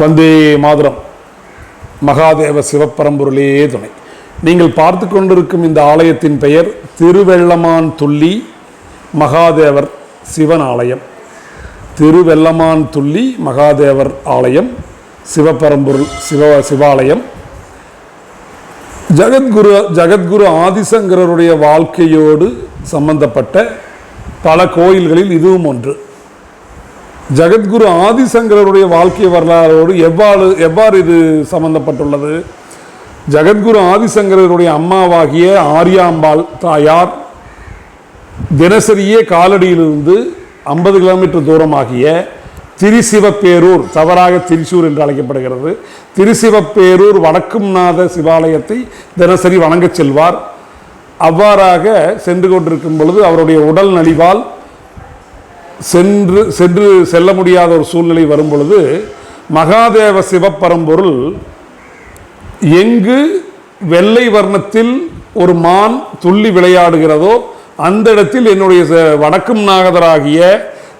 வந்தே மாதரம். மகாதேவ சிவப்பரம்பொருளே துணை. நீங்கள் பார்த்து கொண்டிருக்கும் இந்த ஆலயத்தின் பெயர் திருவெள்ளமான் துள்ளி மகாதேவர் சிவன் ஆலயம். திருவெள்ளமான் துள்ளி மகாதேவர் ஆலயம் சிவபரம்பொருள் சிவ சிவாலயம். ஜகத்குரு ஜகத்குரு ஆதிசங்கரருடைய வாழ்க்கையோடு சம்பந்தப்பட்ட பல கோயில்களில் இதுவும் ஒன்று. ஜெகத்குரு ஆதிசங்கரருடைய வாழ்க்கை வரலாறோடு எவ்வாறு எவ்வாறு இது சம்பந்தப்பட்டுள்ளது? ஜகத்குரு ஆதிசங்கரருடைய அம்மாவாகிய ஆரியாம்பாள் தாயார் தினசரியே காலடியிலிருந்து ஐம்பது கிலோமீட்டர் தூரமாகிய திரிசிவப்பேரூர் தவறாக திரிசூர் என்று அழைக்கப்படுகிறது. திரிசிவப்பேரூர் வடக்கும்நாத சிவாலயத்தை தினசரி வணங்கச் செல்வார். அவ்வாறாக சென்று கொண்டிருக்கும் பொழுது அவருடைய உடல் நலிவால் சென்று சென்று செல்ல முடியாத ஒரு சூழ்நிலை வரும் பொழுது மகாதேவ சிவப்பரம்பொருள் எங்கு வெள்ளை வர்ணத்தில் ஒரு மான் துள்ளி விளையாடுகிறதோ அந்த இடத்தில் என்னுடைய வடக்கும் நாகதராகிய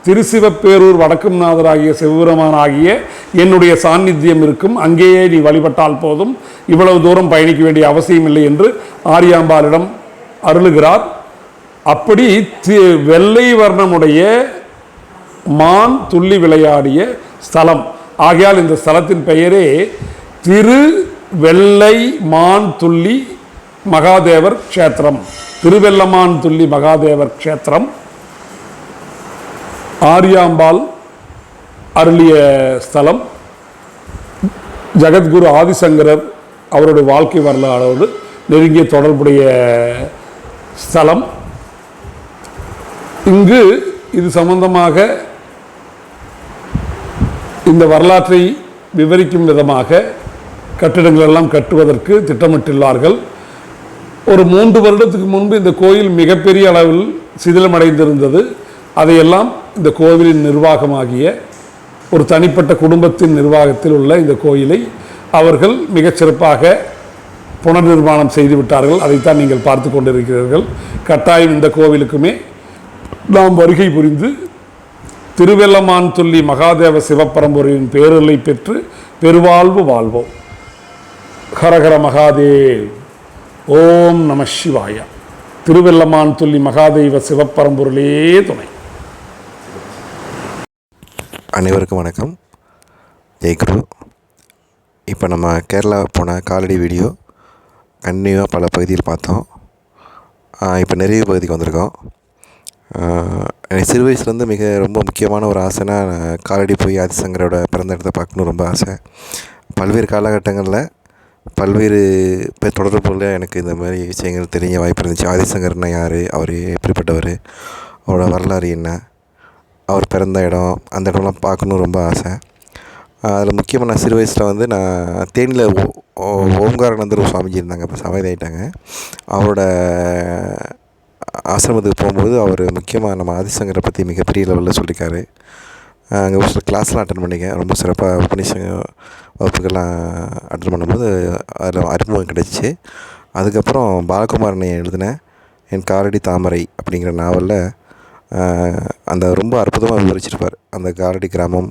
திருசிவப்பேரூர் வடக்கும் நாதராகிய சிவபெருமான் ஆகிய என்னுடைய சாநித்தியம் இருக்கும். அங்கேயே நீ வழிபட்டால் போதும். இவ்வளவு தூரம் பயணிக்க வேண்டிய அவசியம் இல்லை என்று ஆரியாம்பாளிடம் அருளுகிறார். அப்படி வெள்ளை வர்ணமுடைய மான் துள்ளி விளையாடிய ஸ்தலம். ஆகையால் இந்த ஸ்தலத்தின் பெயரே திரு வெள்ளை மான் துள்ளி மகாதேவர் க்ஷேத்திரம். திருவெல்லமான் துள்ளி மகாதேவர் க்ஷேத்திரம். ஆரியாம்பாள் அருளிய ஸ்தலம். ஜெகத்குரு ஆதிசங்கரர் அவருடைய வாழ்க்கை வரலாறோடு நெருங்கிய தொடர்புடைய ஸ்தலம். இங்கு இது சம்பந்தமாக இந்த வரலாற்றை விவரிக்கும் விதமாக கட்டிடங்களெல்லாம் கட்டுவதற்கு திட்டமிட்டுள்ளார்கள் ஒரு மூன்று வருடத்துக்கு முன்பு இந்த கோயில் மிகப்பெரிய அளவில் சிதிலமடைந்திருந்தது. அதையெல்லாம் இந்த கோவிலின் நிர்வாகமாகிய ஒரு தனிப்பட்ட குடும்பத்தின் நிர்வாகத்தில் உள்ள இந்த கோயிலை அவர்கள் மிகச்சிறப்பாக சிறப்பாக புனர் நிர்மாணம் அதைத்தான் நீங்கள் பார்த்து கொண்டிருக்கிறீர்கள். கட்டாயம் இந்த கோவிலுக்குமே நாம் வருகை புரிந்து திருவெல்லமான் துள்ளி மகாதேவ சிவப்பரம்பொருளின் பேரலை பெற்று பெருவாழ்வு வாழ்வோம். ஹரஹர மகாதேவ். ஓம் நம சிவாயா. திருவெல்லமான் துள்ளி மகாதேவ சிவப்பரம்பொருளே துணை. அனைவருக்கும் வணக்கம். ஜெய்குரு இப்போ நம்ம கேரளா போன காலடி வீடியோ கண்டினியூவாக பல பகுதியில் பார்த்தோம். இப்போ நிறைவு பகுதிக்கு வந்திருக்கோம். எனக்கு சிறு வயசுலேருந்து மிக ரொம்ப முக்கியமான ஒரு ஆசைனா நான் காலடி போய் ஆதிசங்கரோட பிறந்த இடத்த பார்க்கணும் ரொம்ப ஆசை. பல்வேறு காலகட்டங்களில் பல்வேறு பேர் தொடர்புல எனக்கு இந்த மாதிரி விஷயங்கள் தெரிய வாய்ப்பு இருந்துச்சு. ஆதிசங்கர்னா யார்? அவர் எப்படிப்பட்டவர்? அவரோட வரலாறு என்ன? அவர் பிறந்த இடம் அந்த இடம்லாம் பார்க்கணும் ரொம்ப ஆசை. அதில் முக்கியமாக நான் சிறு வயசில் வந்து நான் தேனியில் ஓ ஓ- ஓம்காரானந்தர் சுவாமிஜி இருந்தாங்க. இப்போ சமாதியாயிட்டாங்க. அவரோட ஆசிரமத்துக்கு போகும்போது அவர் முக்கியமாக நம்ம ஆதிசங்கரை பற்றி மிகப்பெரிய லெவலில் சொல்லியிருக்காரு. அங்கே ஒரு சில கிளாஸ்லாம் அட்டன் பண்ணிக்கேன் ரொம்ப சிறப்பாக உபநிஷங்க வகுப்புகள்லாம் அட்டன் பண்ணும்போது அதில் அறிமுகம் கிடச்சிச்சு. அதுக்கப்புறம் பாலகுமாரனை எழுதினேன் என் காரடி தாமரை அப்படிங்கிற நாவலில் அந்த ரொம்ப அற்புதமாக விவரிச்சிருப்பார். அந்த காரடி கிராமம்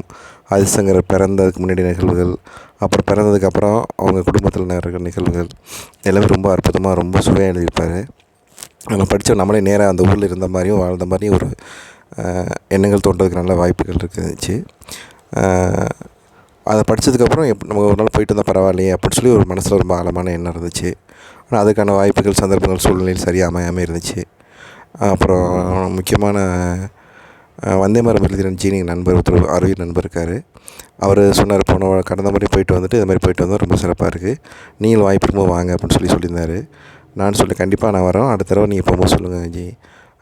ஆதிசங்கர் பிறந்ததுக்கு முன்னாடி நிகழ்வுகள் அப்புறம் பிறந்ததுக்கப்புறம் அவங்க குடும்பத்தில் நடக்கிற நிகழ்வுகள் எல்லாமே ரொம்ப அற்புதமாக ரொம்ப சுவையாக எழுதியிருப்பார். நம்ம படித்த நம்மளே நேராக அந்த ஊரில் இருந்த மாதிரியும் வாழ்ந்த மாதிரியும் ஒரு எண்ணங்கள் தோன்றதுக்கு நல்ல வாய்ப்புகள் இருந்துச்சு. அதை படித்ததுக்கப்புறம் எப் நம்ம ஒரு நாள் போயிட்டு வந்தால் பரவாயில்லையே அப்படின்னு சொல்லி ஒரு மனசில் ரொம்ப ஆழமான எண்ணம் இருந்துச்சு. ஆனால் அதுக்கான வாய்ப்புகள் சந்தர்ப்பங்கள் சூழ்நிலையில் சரியாக அமையாமல் இருந்துச்சு. அப்புறம் முக்கியமான வந்தே மரம் எழுதின ஜீனி நண்பர் ஒருத்தர் அறிவியல் நண்பர் இருக்கார். அவர் சொன்னார் போன கடந்த மாதிரி போயிட்டு வந்துட்டு இது மாதிரி போயிட்டு வந்தால் ரொம்ப சிறப்பாக இருக்குது நீங்களும் வாய்ப்பு வாங்க அப்படின்னு சொல்லி சொல்லியிருந்தார். நான் சொல்லி கண்டிப்பாக நான் வரேன் அடுத்த தடவை நீங்கள் போகும்போது சொல்லுங்கள் ஜி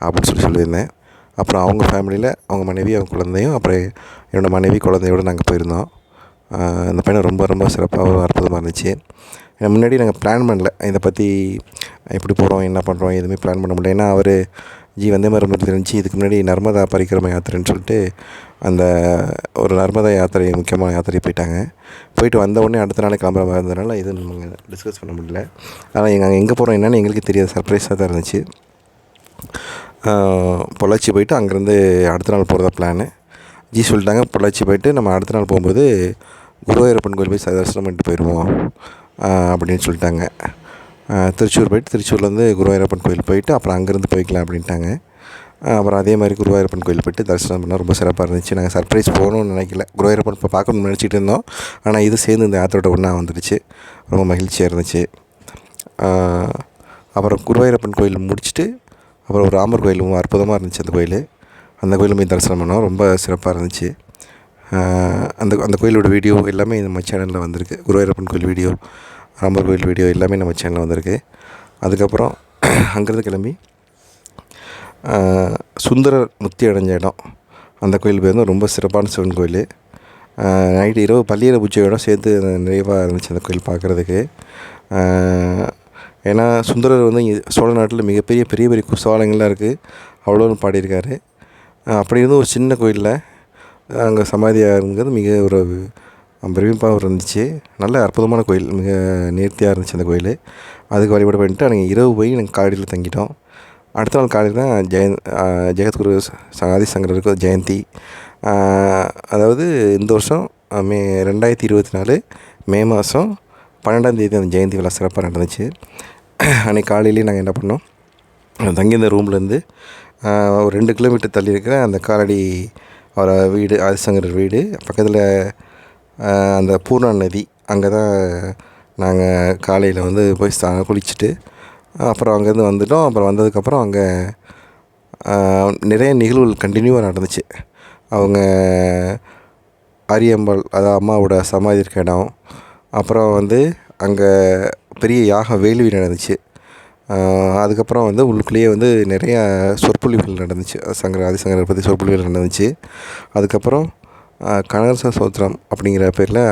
அப்படின்னு சொல்லி சொல்லியிருந்தேன். அப்புறம் அவங்க ஃபேமிலியில் அவங்க மனைவி அவங்க குழந்தையும் அப்புறம் என்னோடய மனைவி குழந்தையோடு நாங்கள் போயிருந்தோம். அந்த இந்த பயணம் ரொம்ப ரொம்ப சிறப்பாகவும் அற்புதமாக இருந்துச்சு. முன்னாடி நாங்கள் பிளான் பண்ணல. இதை பற்றி எப்படி போகிறோம் என்ன பண்ணுறோம் எதுவுமே பிளான் பண்ண முடியல. ஏன்னா அவர் ஜி வந்தே மாதிரி இருந்துச்சு இதுக்கு முன்னாடி நர்மதா பரிக்கிரம யாத்திரைன்னு சொல்லிட்டு அந்த ஒரு நர்மதா யாத்திரை முக்கியமான யாத்திரை போயிட்டாங்க. போயிட்டு வந்த உடனே அடுத்த நாளே கிளம்புற மாதிரி இருந்ததுனால இது நம்ம டிஸ்கஸ் பண்ண முடியல. ஆனால் எங்கள் எங்கே போகிறோம் என்னென்னு எங்களுக்கு தெரியாது. சர்ப்ரைஸாக தான் இருந்துச்சு. பொள்ளாச்சி போயிட்டு அங்கேருந்து அடுத்த நாள் போகிறதா பிளானு ஜி சொல்லிட்டாங்க பொள்ளாச்சி போயிட்டு நம்ம அடுத்த நாள் போகும்போது குருவாயூரப்பன் கோயில் போய் தரிசனம் பண்ணிட்டு போயிடுவோம் அப்படின்னு சொல்லிட்டாங்க. திருச்சூர் போயிட்டு திருச்சூர்லேருந்து குருவாயூரப்பன் கோயில் போயிட்டு அப்புறம் அங்கேருந்து போய்க்கலாம் அப்படின்ட்டாங்க. அப்புறம் அதே மாதிரி குருவாயூரப்பன் கோயில் போயிட்டு தரிசனம் பண்ணால் ரொம்ப சிறப்பாக இருந்துச்சு. நாங்கள் சர்ப்ரைஸ் போகணும்னு நினைக்கல. குருவாயூரப்பன் இப்போ பார்க்கணும்னு நினச்சிட்டு இருந்தோம். ஆனால் இது சேர்ந்து இந்த யாத்திரோட ஒன்றா வந்துடுச்சு. ரொம்ப மகிழ்ச்சியாக இருந்துச்சு. அப்புறம் குருவாயூரப்பன் கோயில் முடிச்சுட்டு அப்புறம் ஒரு ராமர் கோயிலும் அற்புதமாக இருந்துச்சு அந்த கோயில். அந்த கோயிலும் போய் தரிசனம் பண்ணோம். ரொம்ப சிறப்பாக இருந்துச்சு. அந்த அந்த கோயிலோட வீடியோ எல்லாமே நம்ம சேனலில் வந்திருக்கு. குருவாயூரப்பன் கோயில் வீடியோ ராமர் கோயில் வீடியோ எல்லாமே நம்ம சேனலில் வந்திருக்கு. அதுக்கப்புறம் அங்கேருந்து கிளம்பி சுந்தரர் முத்தி அடைஞ்ச இடம். அந்த கோயில் பேர் வந்து ரொம்ப சிறப்பான சிவன் கோயில். நைட்டு இரவு பள்ளியில் பூஜையோட சேர்த்து நிறைவாக இருந்துச்சு அந்த கோயில் பார்க்குறதுக்கு. ஏன்னா சுந்தரர் வந்து சோழ நாட்டில் மிகப்பெரிய பெரிய பெரிய குசாலங்கள்லாம் இருக்குது அவ்வளோன்னு பாடியிருக்காரு. அப்படி இருந்தும் ஒரு சின்ன கோயிலில் அங்கே சமாதியாக இருந்தது மிக ஒரு பிரமிப்பாக இருந்துச்சு. நல்ல அற்புதமான கோயில் மிக நேர்த்தியாக இருந்துச்சு அந்த கோயில். அதுக்கு வழிபாடு பண்ணிட்டு அங்கே இரவு போய் நாங்கள் காடியில் தங்கிட்டோம். அடுத்த நாள் காலையில் தான் ஜெயந்த் ஜெகத்குரு ச- ஆதிசங்கரருக்கு ஜெயந்தி. அதாவது இந்த வருஷம் மே ரெண்டாயிரத்தி இருபத்தி நாலு மே மாதம் பன்னெண்டாம் தேதி அந்த ஜெயந்தி விழா சிறப்பாக நடந்துச்சு. அன்றைக்கி காலையிலேயே நாங்கள் என்ன பண்ணோம் தங்கியிருந்த ரூம்லேருந்து ஒரு ரெண்டு கிலோமீட்டர் தள்ளி இருக்கிற அந்த காலடி அவரை வீடு ஆதிசங்கரர் வீடு பக்கத்தில் அந்த பூர்ணா நதி அங்கே தான் நாங்கள் காலையில் வந்து போய் ஸ்தா குளிச்சுட்டு அப்புறம் அங்கேருந்து வந்துட்டோம். அப்புறம் வந்ததுக்கப்புறம் அங்கே நிறைய நிகழ்வுகள் கண்டினியூவாக நடந்துச்சு. அவங்க அரியம்பாள் அதாவது அம்மாவோட சமாதி இருக்க இடம். அப்புறம் வந்து அங்கே பெரிய யாகம் வேள்வி நடந்துச்சு. அதுக்கப்புறம் வந்து உள்ளுக்குள்ளேயே வந்து நிறைய சொற்பொழிவுகள் நடந்துச்சு. சங்கர ஆதிசங்கரை பற்றி சொற்பொழிவுகள் நடந்துச்சு. அதுக்கப்புறம் ஆஹ் சோத்திரம் அப்படிங்கிற பேரில்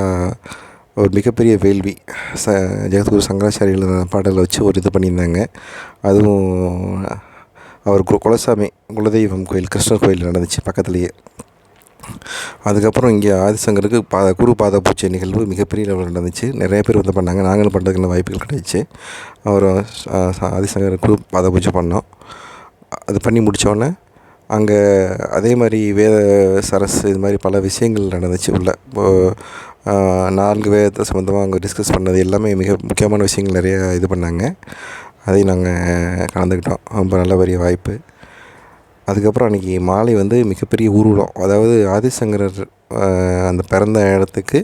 ஒரு மிகப்பெரிய வேள்வி. ச ஜெகத்குரு சங்கராச்சாரி எழுதின பாடலை வச்சு ஒரு இது பண்ணியிருந்தாங்க. அதுவும் அவர் கு- குலசாமி குலதெய்வம் கோயில் கிருஷ்ணர் கோயில் நடந்துச்சு பக்கத்துலேயே. அதுக்கப்புறம் இங்கே ஆதிசங்கருக்கு பா குரு பாத பூஜை நிகழ்வு மிகப்பெரிய லெவலில் நடந்துச்சு. நிறைய பேர் வந்து பண்ணாங்க. நாங்களும் பண்ணுறதுக்கு வாய்ப்புகள் கிடைச்சு. அவர் ஆதிசங்கர் குரு பாத பூஜை பண்ணோம். அது பண்ணி முடித்தோடனே அங்கே அதே மாதிரி வேத சரஸ் இது மாதிரி பல விஷயங்கள் நடந்துச்சு உள்ள. நான்கு வேதத்தை சம்மந்தமாக அங்கே டிஸ்கஸ் பண்ணது எல்லாமே மிக முக்கியமான விஷயங்கள் நிறைய இது பண்ணாங்க. அதையும் நாங்கள் கலந்துக்கிட்டோம். ரொம்ப நல்ல பெரிய வாய்ப்பு. அதுக்கப்புறம் அன்றைக்கி மாலை வந்து மிகப்பெரிய ஊர்வலம். அதாவது ஆதிசங்கரர் அந்த பிறந்த இடத்துக்கு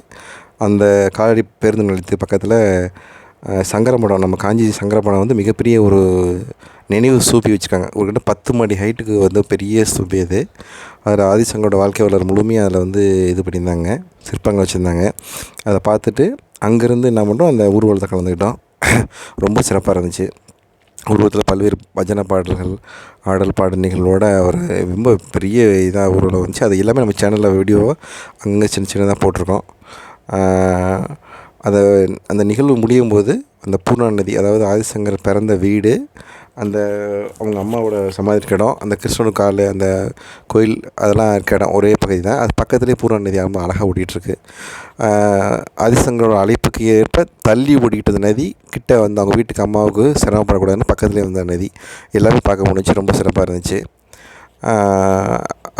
அந்த காலடி பேருந்து நிலையத்துக்கு பக்கத்தில் சங்கரமடம் நம்ம காஞ்சி சங்கரமடம் வந்து மிகப்பெரிய ஒரு நினைவு சூப்பி வச்சுருக்காங்க. ஒரு கிட்ட பத்து மாடி ஹைட்டுக்கு வந்து பெரிய சூப்பி அது. அதில் ஆதிசங்கரோட வாழ்க்கை வரலாறு முழுமையாக அதில் வந்து இது பண்ணியிருந்தாங்க. சிற்பங்கள் வச்சுருந்தாங்க. அதை பார்த்துட்டு அங்கேருந்து என்ன பண்ணுறோம் அந்த ஊர்வலத்தை கலந்துக்கிட்டோம். ரொம்ப சிறப்பாக இருந்துச்சு. உருவத்தில் பல்வேறு பஜனை பாடல்கள் ஆடல் பாடல் நிகழ்வோட ஒரு ரொம்ப பெரிய இதாக ஊரில் வந்துச்சு. அது எல்லாமே நம்ம சேனலில் வீடியோவை அங்கே சின்ன சின்னதாக போட்டிருக்கோம். அதை அந்த நிகழ்வு முடியும் போது அந்த பூர்ணா நதி அதாவது ஆதிசங்கர் பிறந்த வீடு அந்த அவங்க அம்மாவோட சமாதி இருக்க இடம் அந்த கிருஷ்ணனு கால் அந்த கோயில் அதெல்லாம் இருக்க இடம் ஒரே பகுதி தான். அது பக்கத்துலேயே பூர்ணா நதி ரொம்ப அழகாக ஓடிட்டுருக்கு. ஆதிசங்கரோட அழைப்புக்கு ஏற்ப தள்ளி ஓடிக்கிட்டு நதி கிட்ட வந்து அவங்க வீட்டுக்கு அம்மாவுக்கு சிரமப்படக்கூடாதுன்னு பக்கத்துலேயே வந்த நதி. எல்லாமே பார்க்க முடிஞ்சு ரொம்ப சிறப்பாக இருந்துச்சு.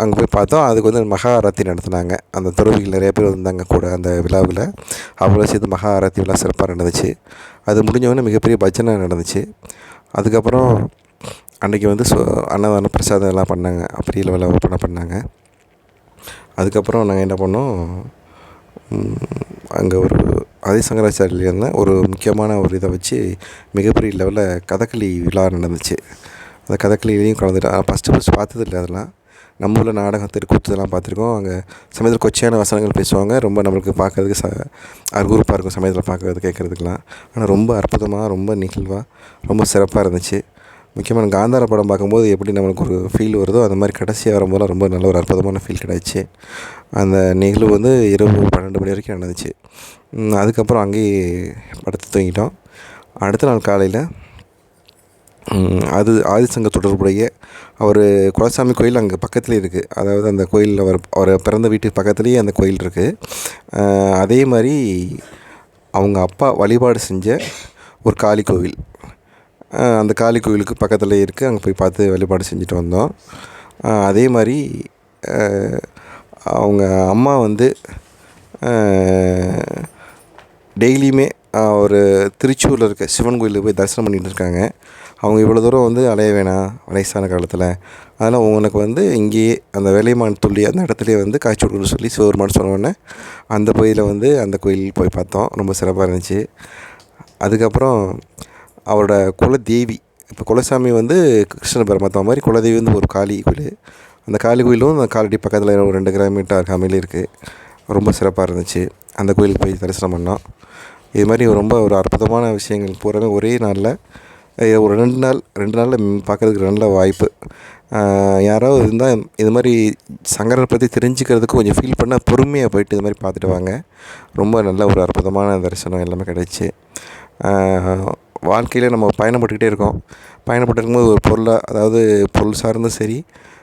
அங்கே போய் பார்த்தோம். அதுக்கு வந்து மகா நடத்தினாங்க. அந்த துறவிகள் நிறைய பேர் வந்தாங்க கூட அந்த விழாவில். அவ்வளோ சேர்த்து மகாஆரத்தி விழா சிறப்பாக நடந்துச்சு. அது முடிஞ்சவொடனே மிகப்பெரிய பஜனை நடந்துச்சு. அதுக்கப்புறம் அன்றைக்கி வந்து சு அன்னதானம் பிரசாதம் எல்லாம் பண்ணாங்க. பெரிய விழா ஓப்பனாக பண்ணாங்க. அதுக்கப்புறம் நாங்கள் என்ன பண்ணோம்? அங்கே ஒரு ஆதிசங்கராச்சாரியில் சங்கராச்சாரியிலேருந்து ஒரு முக்கியமான ஒரு இதை வச்சு மிகப்பெரிய லெவலில் கதகளி விழா நடந்துச்சு. அந்த கதகளிலையும் கலந்துட்டு ஃபஸ்ட்டு ஃபஸ்ட்டு பார்த்ததில்ல அதெல்லாம். நம்ம ஊரில் நாடகம் தெருக்கூத்து பார்த்துருக்கோம். அங்கே சமயத்தில் கொச்சையான வசனங்கள் பேசுவாங்க. ரொம்ப நம்மளுக்கு பார்க்கறதுக்கு ச அருகுறுப்பாக இருக்கும் சமயத்தில் பார்க்கறது கேட்குறதுக்கெலாம் ஆனால் ரொம்ப அற்புதமாக ரொம்ப நிகழ்வாக ரொம்ப சிறப்பாக இருந்துச்சு. முக்கியமாக காந்தார படம் பார்க்கும்போது எப்படி நம்மளுக்கு ஒரு ஃபீல் வருதோ அந்த மாதிரி கடைசியாக வரும்போதெல்லாம் ரொம்ப நல்ல ஒரு அற்புதமான ஃபீல் கிடைச்சு. அந்த நிகழ்வு வந்து இரவு பன்னெண்டு மணி வரைக்கும் நடந்துச்சு. அதுக்கப்புறம் அங்கேயே படுத்து தூங்கிட்டோம். அடுத்த நாள் காலையில் அது ஆதிசங்க தொடர்புடைய அவர் குலசாமி கோயில் அங்கே பக்கத்துலேயே இருக்குது அதாவது அந்த கோயிலில் அவர் அவர் பிறந்த வீட்டுக்கு பக்கத்துலேயே அந்த கோயில் இருக்குது அதே மாதிரி அவங்க அப்பா வழிபாடு செஞ்ச ஒரு காளி கோவில். அந்த காளி கோவிலுக்கு பக்கத்தில் இருக்குது அங்கே போய் பார்த்து வழிபாடு செஞ்சுட்டு வந்தோம். அதே மாதிரி அவங்க அம்மா வந்து டெய்லியுமே ஒரு திருச்சூரில் இருக்க சிவன் கோயிலுக்கு போய் தரிசனம் பண்ணிகிட்டு இருக்காங்க. அவங்க இவ்வளோ தூரம் வந்து அலைய வேணாம் வயசான காலத்தில். அதனால் உனக்கு வந்து இங்கேயே அந்த வேலைமான் துள்ளி அந்த இடத்துலையே வந்து காய்ச்சி விடுன்னு சொல்லி சிவபெருமான் சொன்னோடனே அந்த கோயிலில் வந்து அந்த கோயில் போய் பார்த்தோம். ரொம்ப சிறப்பாக இருந்துச்சு. அதுக்கப்புறம் அவரோட குலதேவி இப்போ குலசாமி வந்து கிருஷ்ண பரமாத்மா மாதிரி குலதேவி வந்து ஒரு காளி கோயில். அந்த காளி கோயிலும் அந்த காலடி பக்கத்தில் ஒரு ரெண்டு கிலோமீட்டர் அருகாமையில் இருக்குது ரொம்ப சிறப்பாக இருந்துச்சு. அந்த கோயிலுக்கு போய் தரிசனம் பண்ணோம். இது மாதிரி ரொம்ப ஒரு அற்புதமான விஷயங்கள். பூராமே ஒரே நாளில் ஒரு ரெண்டு நாள் ரெண்டு நாளில் பார்க்கறதுக்கு நல்ல வாய்ப்பு. யாராவது இருந்தால் இது மாதிரி சங்கரரை பற்றி தெரிஞ்சுக்கிறதுக்கு கொஞ்சம் ஃபீல் பண்ணால் பொறுமையாக போயிட்டு இது மாதிரி பார்த்துட்டு வாங்க. ரொம்ப நல்ல ஒரு அற்புதமான தரிசனம் எல்லாமே கிடச்சி. வாழ்க்கையில் நம்ம பயணப்பட்டுக்கிட்டே இருக்கோம். பயணப்பட்டு இருக்கும்போது ஒரு பொருளாக அதாவது பொருள் சார்ந்தும் சரி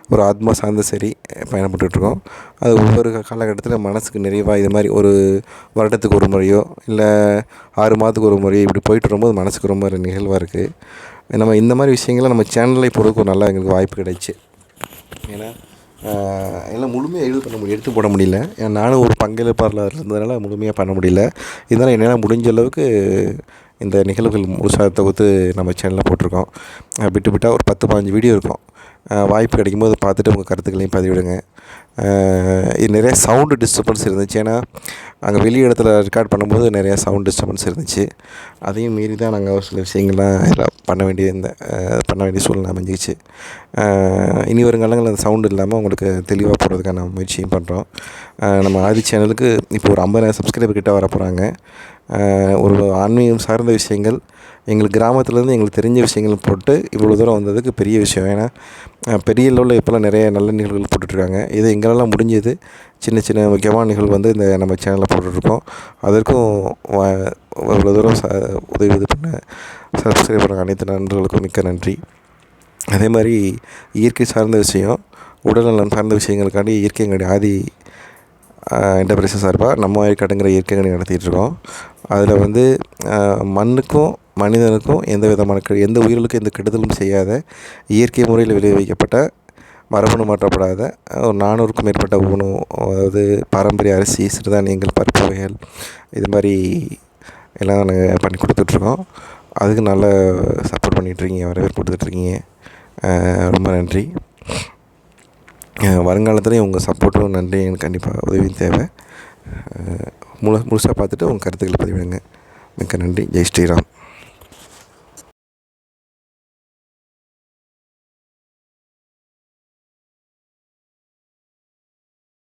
ஒரு ஆத்மா சார்ந்த சரி பயணப்பட்டுட்ருக்கோம். அது ஒவ்வொரு காலகட்டத்தில் மனசுக்கு நிறைவாக இது மாதிரி ஒரு வருடத்துக்கு ஒரு முறையோ இல்லை ஆறு மாதத்துக்கு ஒரு முறையோ இப்படி போயிட்டு வரும்போது மனசுக்கு ரொம்ப ஒரு நிகழ்வாக இருக்குது நம்ம இந்த மாதிரி விஷயங்களை நம்ம சேனலில் போடுறதுக்கு ஒரு நல்லா எங்களுக்கு வாய்ப்பு கிடைச்சி. ஏன்னா ஆஹ், எல்லாம் முழுமையாக எழுது பண்ண முடியும் எடுத்து போட முடியல. ஏன்னா நானும் ஒரு பங்களிப்பாளர் இருந்ததுனால முழுமையாக பண்ண முடியல. இதனால் என்னால் முடிஞ்ச அளவுக்கு இந்த நிகழ்வுகள் முழுசாக தொகுத்து நம்ம சேனலில் போட்டிருக்கோம். விட்டு விட்டால் ஒரு பத்து பதினஞ்சு வீடியோ இருக்கும். வாய்ப்பு கிடைக்கும்போது பார்த்துட்டு உங்கள் கருத்துக்களையும் பதிவிடுங்க. இது நிறைய சவுண்டு டிஸ்டர்பன்ஸ் இருந்துச்சு. ஏன்னா அங்கே வெளி இடத்துல ரெக்கார்ட் பண்ணும்போது நிறையா சவுண்ட் டிஸ்டர்பன்ஸ் இருந்துச்சு. அதையும் மீறி தான் நாங்கள் ஒரு சில விஷயங்கள்லாம் இதில் பண்ண வேண்டிய இந்த பண்ண வேண்டிய சூழ்நிலை அமைஞ்சிச்சு. இனி வரும் காலங்களில் அந்த சவுண்டு இல்லாமல் உங்களுக்கு தெளிவாக போடுறதுக்கான முயற்சியும் பண்ணுறோம் நம்ம ஆதி சேனலுக்கு இப்போ ஒரு ஐம்பதாயிரம் சப்ஸ்கிரைபர் கிட்டே வர போகிறாங்க ஒரு ஆன்மீகம் சார்ந்த விஷயங்கள் எங்களுக்கு கிராமத்துலேருந்து எங்களுக்கு தெரிஞ்ச விஷயங்கள் போட்டு இவ்வளோ தூரம் வந்ததுக்கு பெரிய விஷயம். ஏன்னா பெரிய லெவலில் இப்போல்லாம் நிறைய நல்ல நிகழ்வுகள் போட்டுட்ருக்காங்க. இது எங்களால் முடிஞ்சது. சின்ன சின்ன முக்கியமான நிகழ்வு வந்து இந்த நம்ம சேனலில் போட்டுட்ருக்கோம். அதற்கும் இவ்வளோ தூரம் ச உதவி இது பண்ண சப்ஸ்கிரைப் பண்ண அனைத்து நண்பர்களுக்கும் மிக்க நன்றி. அதே மாதிரி இயற்கை சார்ந்த விஷயம் உடல்நலம் சார்ந்த விஷயங்களுக்காண்டி இயற்கை எங்களுடைய ஆதி என்டர்பிரைசஸ் சார்பாக நம்ம வயக்காடுங்கிற இயற்கை கணி இருக்கோம் அதில் வந்து மண்ணுக்கும் மனிதனுக்கும் எந்த விதமான கெ- எந்த உயிர்களுக்கும் எந்த கெடுதலும் செய்யாத இயற்கை முறையில் விளைவிக்கப்பட்ட மரபணு மாற்றப்படாத ஒரு நானூறுக்கும் மேற்பட்ட உணவு அதாவது பாரம்பரிய அரிசி சிறுதானியங்கள் பருப்பு வகைகள் இது மாதிரி எல்லாம் நாங்கள் பண்ணி கொடுத்துட்ருக்கோம். அதுக்கு நல்லா சப்போர்ட் பண்ணிகிட்ருக்கீங்க வரவேற்பு கொடுத்துட்ருக்கீங்க. ரொம்ப நன்றி. வருங்காலத்தில் வருங்காலத்துலேயும் உங்கள் சப்போர்ட்டும் நன்றி எனக்கு கண்டிப்பாக உதவியும் தேவை. முழு முழுசாக பார்த்துட்டு உங்கள் கருத்துக்களை பதிவிடுங்க. மிக்க நன்றி. ஜெய் ஸ்ரீராம்.